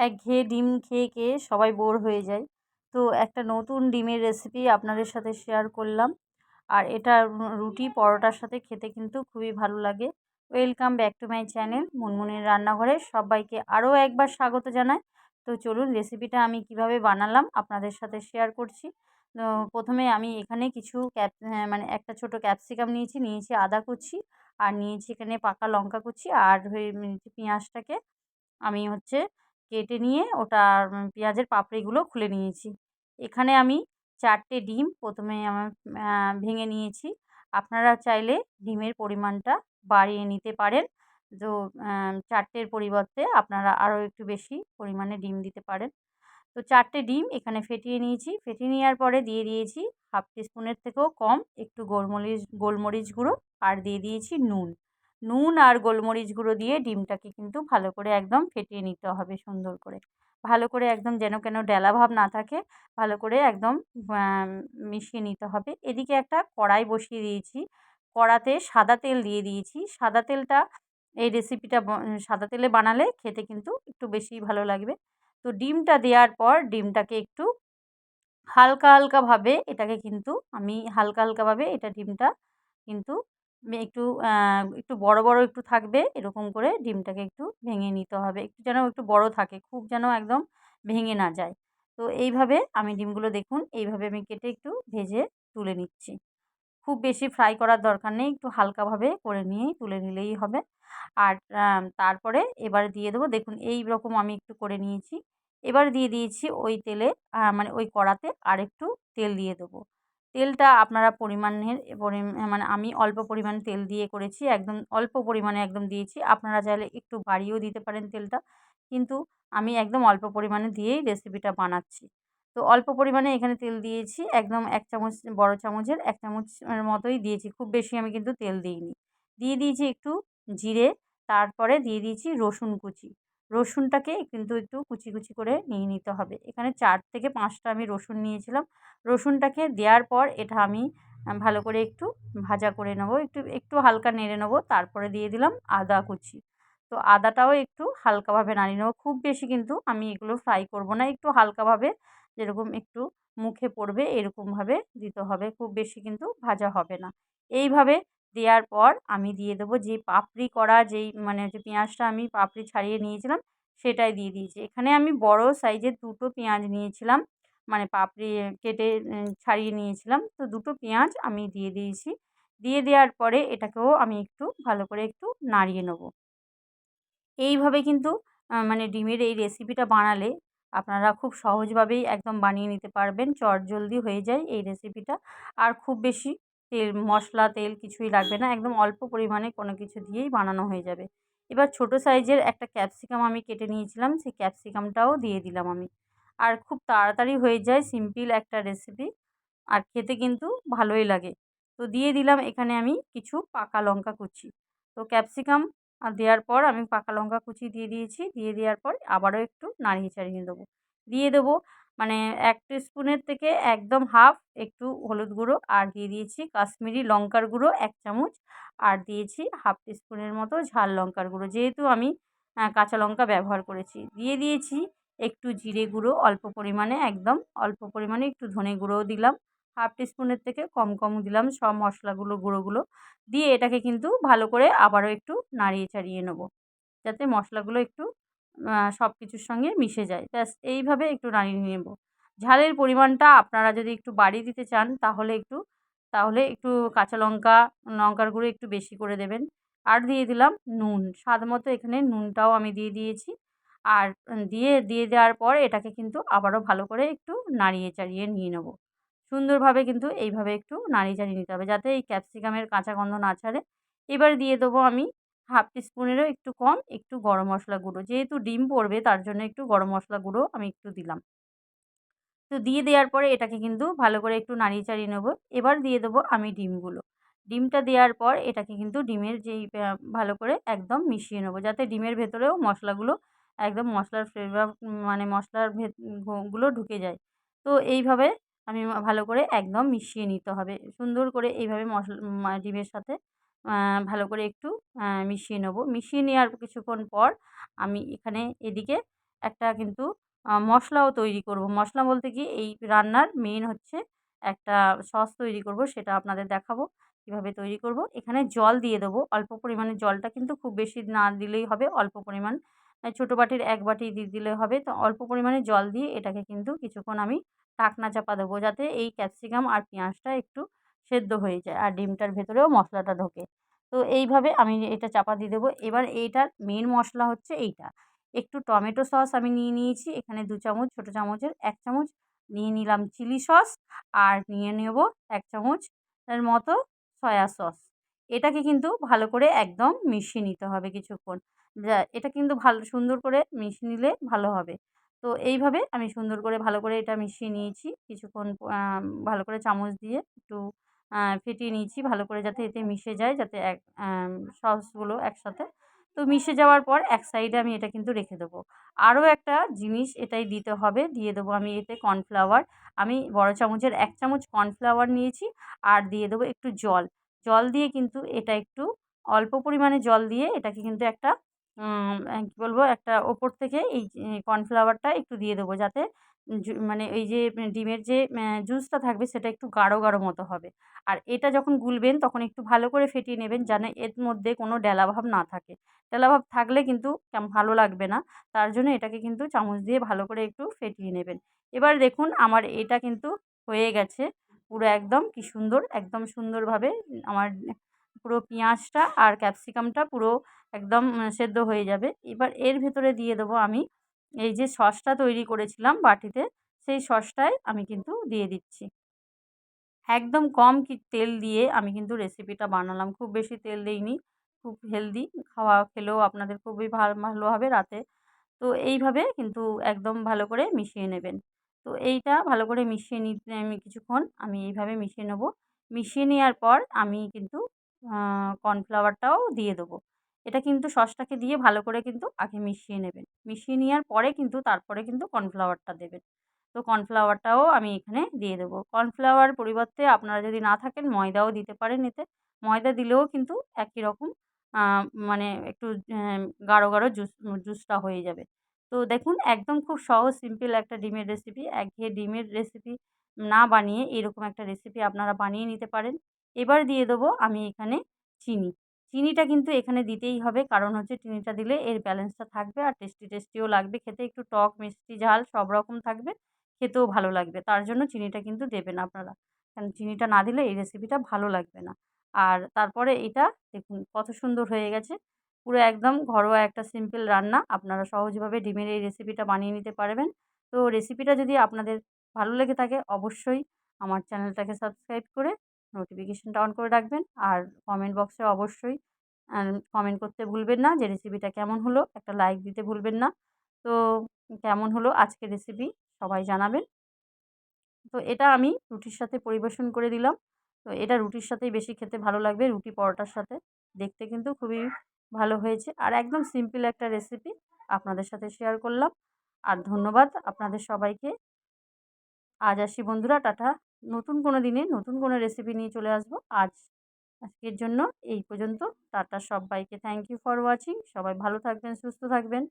একঘেয়ে ডিম খেয়ে খেয়ে সবাই বোর হয়ে যায়। তো একটা নতুন ডিমের রেসিপি আপনাদের সাথে শেয়ার করলাম। আর এটা রুটি পরোটার সাথে খেতে কিন্তু খুবই ভালো লাগে। Welcome back to my channel মুনমুনের রান্নাঘরে সবাইকে আরও একবার স্বাগত জানাই। তো চলুন রেসিপিটা আমি কীভাবে বানালাম আপনাদের সাথে শেয়ার করছি। প্রথমে আমি এখানে কিছু ক্যাপ মানে একটা ছোট ক্যাপসিকাম নিয়েছি নিয়েছি আদা কুচি আর নিয়েছি এখানে পাকা লঙ্কা কুচি আর পেঁয়াজটাকে। আমি হচ্ছে কেটে নিয়ে ওটা পেঁয়াজের পাপড়িগুলো খুলে নিয়েছি। এখানে আমি চারটে ডিম প্রথমে আমার ভেঙে নিয়েছি। আপনারা চাইলে ডিমের পরিমাণটা বাড়িয়ে নিতে পারেন। তো চারটের পরিবর্তে আপনারা আরও একটু বেশি পরিমাণে ডিম দিতে পারেন। তো, চারটে ডিম এখানে ফেটিয়ে নিয়েছি। ফেটিয়ে নেওয়ার পরে দিয়ে দিয়েছি হাফ টিস্পুনের থেকেও কম একটু গোলমরিচ গোলমরিচ গুঁড়ো আর দিয়ে দিয়েছি নুন। নুন আর গোলমরিচ গুঁড়ো দিয়ে ডিমটাকে কিন্তু ভালো করে একদম ফেটিয়ে নিতে হবে সুন্দর করে। ভালো করে একদম যেন কেন ডেলা ভাব না থাকে, ভালো করে একদম মিশিয়ে নিতে হবে। এদিকে একটা কড়াই বসিয়ে দিয়েছি। কড়াতে সাদা তেল দিয়ে দিয়েছি। সাদা তেলটা এই রেসিপিটা সাদা তেলে বানালে খেতে কিন্তু একটু বেশি ভালো লাগবে। তো ডিমটা দেওয়ার পর ডিমটাকে একটু হালকা হালকাভাবে এটাকে কিন্তু আমি হালকা হালকাভাবে এটা ডিমটা কিন্তু একটু একটু বড় বড় একটু থাকবে, এরকম করে ডিমটাকে একটু ভেঙে নিতে হবে। একটু যেন একটু বড় থাকে, খুব যেন একদম ভেঙে না যায়। তো এইভাবে আমি ডিমগুলো দেখুন, এইভাবে আমি কেটে একটু ভেজে তুলে নিচ্ছি। খুব বেশি ফ্রাই করার দরকার নেই, একটু হালকাভাবে করে নিয়েই তুলে নিলেই হবে। আর তারপরে এবার দিয়ে দেবো, দেখুন এই রকম আমি একটু করে নিয়েছি। এবার দিয়ে দিয়েছি ওই তেলে মানে ওই কড়াতে আর একটু তেল দিয়ে দেবো। তেলটা আপনারা পরিমাণের মানে আমি অল্প পরিমাণ তেল দিয়ে করেছি, একদম অল্প পরিমাণে একদম দিয়েছি। আপনারা চাইলে একটু বাড়িয়েও দিতে পারেন তেলটা। কিন্তু আমি একদম অল্প পরিমাণে দিয়েই রেসিপিটা বানাচ্ছি। তো অল্প পরিমাণে এখানে তেল দিয়েছি, একদম এক চামচ, বড় চামচের এক চামচের মতোই দিয়েছি। খুব বেশি আমি কিন্তু তেল দিইনি। দিয়ে দিয়েছি একটু জিরে, তারপরে দিয়ে দিয়েছি রসুন কুচি। রসুনটাকে কিন্তু একটু কুচি কুচি করে নিয়ে নিতে হবে। এখানে চার থেকে পাঁচটা আমি রসুন নিয়েছিলাম। রসুনটাকে দেওয়ার পর এটা আমি ভালো করে একটু ভাজা করে নেব। একটু একটু হালকা নেড়ে নেব। তারপরে দিয়ে দিলাম আদা কুচি। তো আদাটাও একটু হালকাভাবে নাড়িয়ে নেব। খুব বেশি কিন্তু আমি এগুলো ফ্রাই করব না। একটু হালকাভাবে যেরকম একটু মুখে পড়বে এরকমভাবে দিতে হবে। খুব বেশি কিন্তু ভাজা হবে না। এইভাবে দেওয়ার পর আমি দিয়ে দেবো। যে পাপড়ি করা, যেই মানে যে পেঁয়াজটা আমি পাপড়ি ছাড়িয়ে নিয়েছিলাম, সেটাই দিয়ে দিয়েছি। এখানে আমি বড় সাইজের দুটো পেঁয়াজ নিয়েছিলাম মানে পাপড়ি কেটে ছাড়িয়ে নিয়েছিলাম। তো দুটো পেঁয়াজ আমি দিয়ে দিয়েছি। দিয়ে দেওয়ার পরে এটাকেও আমি একটু ভালো করে একটু নাড়িয়ে নেব। এইভাবে কিন্তু মানে ডিমের এই রেসিপিটা বানালে আপনারা খুব সহজভাবেই একদম বানিয়ে নিতে পারবেন। চটজলদি হয়ে যায় এই রেসিপিটা। আর খুব বেশি তেল, মশলা, তেল কিছুই লাগবে না। একদম অল্প পরিমাণে কোনো কিছু দিয়েই বানানো হয়ে যাবে। এবার ছোট সাইজের একটা ক্যাপসিকাম আমি কেটে নিয়েছিলাম, সেই ক্যাপসিকামটাও দিয়ে দিলাম আমি। আর খুব তাড়াতাড়ি হয়ে যায় সিম্পল একটা রেসিপি আর খেতে কিন্তু ভালোই লাগে। তো দিয়ে দিলাম এখানে আমি কিছু পাকা লঙ্কা কুচি। তো ক্যাপসিকাম দেওয়ার পর আমি পাকা লঙ্কা কুচি দিয়ে দিয়েছি। দিয়ে দেওয়ার পর আবারও একটু নাড়িয়ে চাড়িয়ে দেবো। দিয়ে দেবো মানে এক স্পুনের থেকে একদম হাফ একটু হলুদ গুঁড়ো আর দিয়ে দিয়েছি কাশ্মীরি লঙ্কার গুঁড়ো এক চামচ। আর দিয়েছি হাফ স্পুনের মতো ঝাল লঙ্কার গুঁড়ো যেহেতু আমি কাঁচা লঙ্কা ব্যবহার করেছি। দিয়ে দিয়েছি একটু জিরে গুঁড়ো অল্প পরিমাণে একদম, অল্প পরিমাণে একটু ধনে গুঁড়োও দিলাম। হাফ টিস্পুনের থেকে কম কম দিলাম সব মশলাগুলো, গুঁড়োগুলো। দিয়ে এটাকে কিন্তু ভালো করে আবারও একটু নাড়িয়ে চাড়িয়ে নেব। যাতে মশলাগুলো একটু সব কিছুর সঙ্গে মিশে যায়। ব্যাস, এইভাবে একটু নাড়িয়ে নেব। ঝালের পরিমাণটা আপনারা যদি একটু বাড়িয়ে দিতে চান, তাহলে একটু তাহলে একটু কাঁচা লঙ্কা, লঙ্কার গুঁড়ো একটু বেশি করে দেবেন। আর দিয়ে দিলাম নুন। স্বাদ মতো এখানে নুনটাও আমি দিয়ে দিয়েছি। আর দিয়ে দিয়ে দেওয়ার পর এটাকে কিন্তু আবারও ভালো করে একটু নাড়িয়ে চাড়িয়ে নিয়ে নেব। সুন্দরভাবে কিন্তু এইভাবে একটু নাড়িয়ে চাড়িয়ে নিতে হবে, যাতে এই ক্যাপসিকামের কাঁচা গন্ধ না ছাড়ে। এবার দিয়ে দেবো আমি হাফ টিস্পুনেরও একটু কম, একটু গরম মশলা গুঁড়ো। যেহেতু ডিম পড়বে, তার জন্য একটু গরম মশলা গুঁড়ো আমি একটু দিলাম। তো দিয়ে দেওয়ার পরে এটাকে কিন্তু ভালো করে একটু নাড়িয়ে চাড়িয়ে নেব। এবার দিয়ে দেবো আমি ডিমগুলো। ডিমটা দেওয়ার পর এটাকে কিন্তু ডিমের যেই ভালো করে একদম মিশিয়ে নেব। যাতে ডিমের ভেতরেও মশলাগুলো একদম মশলার ফ্লেভার মানে মশলার ভেত, গুলো ঢুকে যায়। তো এইভাবে আমি ভালো করে একদম মিশিয়ে নিতে হবে। সুন্দর করে এইভাবে মশলা, ডিমের সাথে ভালো করে একটু মিশিয়ে নেব। মিশিয়ে নেওয়ার কিছুক্ষণ পর আমি এখানে এদিকে একটা কিন্তু মশলাও তৈরি করব। মশলা বলতে কি, এই রান্নার মেন হচ্ছে একটা সস তৈরি করব, সেটা আপনাদের দেখাবো কীভাবে তৈরি করব। এখানে জল দিয়ে দেবো। অল্প পরিমাণে জলটা কিন্তু খুব বেশি না দিলেই হবে। অল্প পরিমাণ ছোটো বাটির এক বাটি দিয়ে দিলে হবে। তো অল্প পরিমাণে জল দিয়ে এটাকে কিন্তু কিছুক্ষণ আমি ঢাকনা চাপা দেবো, যাতে এই ক্যাপসিকাম আর পেঁয়াজটা একটু সেদ্ধ হয়ে যায় আর ডিমটার ভেতরেও মশলাটা ঢোকে। তো এইভাবে আমি এটা চাপা দিয়ে দেবো। এবার এইটার মেন মশলা হচ্ছে এইটা। একটু টমেটো সস আমি নিয়ে নিয়েছি। এখানে দু চামচ, ছোটো চামচের এক চামচ নিয়ে নিলাম চিলি সস আর নিয়ে নেব এক চামচ এর মতো সয়া সস। এটাকে কিন্তু ভালো করে একদম মিশিয়ে নিতে হবে কিছুক্ষণ। এটা কিন্তু ভালো, সুন্দর করে মিশিয়ে নিলে ভালো হবে। তো এইভাবে আমি সুন্দর করে ভালো করে এটা মিশিয়ে নিয়েছি। কিছুক্ষণ ভালো করে চামচ দিয়ে একটু ফেটিয়ে নিয়েছি ভালো করে যাতে এতে মিশে যায়, যাতে এক সসগুলো একসাথে। তো মিশে যাওয়ার পর এক সাইডে আমি এটা কিন্তু রেখে দেবো। আরও একটা জিনিস এটাই দিতে হবে, দিয়ে দেবো আমি এতে কর্নফ্লাওয়ার। আমি বড় চামচের এক চামচ কর্নফ্লাওয়ার নিয়েছি আর দিয়ে দেবো একটু জল। জল দিয়ে কিন্তু এটা একটু অল্প পরিমাণে জল দিয়ে এটাকে কিন্তু একটা কী বলব, একটা ওপর থেকে এই কর্নফ্লাওয়ারটা একটু দিয়ে দেবো যাতে মানে এই যে ডিমের যে জুসটা থাকবে সেটা একটু গাঢ় গাঢ় মতো হবে। আর এটা যখন গুলবেন তখন একটু ভালো করে ফেটিয়ে নেবেন যেন এর মধ্যে কোনো ডেলাভাব না থাকে। ডেলাভাব থাকলে কিন্তু ভালো লাগবে না, তার জন্য এটাকে কিন্তু চামচ দিয়ে ভালো করে একটু ফেটিয়ে নেবেন। এবার দেখুন আমার এটা কিন্তু হয়ে গেছে, পুরো একদম কি সুন্দর, একদম সুন্দরভাবে আমার পুরো পেঁয়াজটা আর ক্যাপসিকামটা পুরো একদম সেদ্ধ হয়ে যাবে। এবার এর ভেতরে দিয়ে দেবো আমি এই যে সসটা তৈরি করেছিলাম বাটিতে, সেই সসটাই আমি কিন্তু দিয়ে দিচ্ছি। একদম কম কি, তেল দিয়ে আমি কিন্তু রেসিপিটা বানালাম। খুব বেশি তেল দিইনি, খুব হেলদি, খাওয়া খেলেও আপনাদের খুবই ভালো হবে রাতে। তো এইভাবে কিন্তু একদম ভালো করে মিশিয়ে নেবেন। তো এইটা ভালো করে মিশিয়ে নিতে আমি কিছুক্ষণ, আমি এইভাবে মিশিয়ে নেব। মিশিয়ে নেওয়ার পর আমি কিন্তু কর্নফ্লাওয়ারটাও দিয়ে দেবো। এটা কিন্তু সসটাকে দিয়ে ভালো করে কিন্তু আগে মিশিয়ে নেবেন। মিশিয়ে নেওয়ার পরে কিন্তু তারপরে কিন্তু কর্নফ্লাওয়ারটা দেবেন। তো কর্নফ্লাওয়ারটাও আমি এখানে দিয়ে দেবো। কর্নফ্লাওয়ার পরিবর্তে আপনারা যদি না থাকেন, ময়দাও দিতে পারেন এতে। ময়দা দিলেও কিন্তু একই রকম মানে একটু গাঢ় গাঢ় জুস, জুসটা হয়ে যাবে। তো দেখুন, একদম খুব সহজ, সিম্পল একটা ডিমের রেসিপি। একঘেয়ে ডিমের রেসিপি না বানিয়ে এরকম একটা রেসিপি আপনারা বানিয়ে নিতে পারেন। এবার দিয়ে দেবো আমি এখানে চিনি। চিনিটা কিন্তু এখানে দিতেই হবে। কারণ হচ্ছে চিনিটা দিলে এর ব্যালেন্সটা থাকবে আর টেস্টি টেস্টিও লাগবে। খেতে একটু টক, মিষ্টি, ঝাল সব রকম থাকবে। খেতেও ভালো লাগবে। তার জন্য চিনিটা কিন্তু দেবেন আপনারা। কারণ চিনিটা না দিলে এই রেসিপিটা ভালো লাগবে না। আর তারপরে এটা দেখুন কত সুন্দর হয়ে গেছে। পুরো একদম ঘরোয়া একটা সিম্পল রান্না। আপনারা সহজভাবে ডিমের এই রেসিপিটা বানিয়ে নিতে পারবেন। তো রেসিপিটা যদি আপনাদের ভালো লেগে থাকে অবশ্যই আমার চ্যানেলটাকে সাবস্ক্রাইব করে নোটিফিকেশানটা অন করে রাখবেন। আর কমেন্ট বক্সে অবশ্যই কমেন্ট করতে ভুলবেন না। যে রেসিপিটা কেমন হলো, একটা লাইক দিতে ভুলবেন না। তো, কেমন হলো আজকের রেসিপি সবাই জানাবেন। তো এটা আমি রুটির সাথে পরিবেশন করে দিলাম। তো এটা রুটির সাথেই বেশি খেতে ভালো লাগবে, রুটি পরোটার সাথে। দেখতে কিন্তু খুবই ভালো হয়েছে। আর একদম সিম্পল একটা রেসিপি আপনাদের সাথে শেয়ার করলাম। আর ধন্যবাদ আপনাদের সবাইকে। আজ আসি বন্ধুরা, টাটা। নতুন কোনো দিনে নতুন কোনো রেসিপি নিয়ে চলে আসব। আজ আজকের জন্য এই পর্যন্ত। টাটা সবাইকে। থ্যাংক ইউ ফর ওয়াচিং সবাই ভালো থাকবেন, সুস্থ থাকবেন।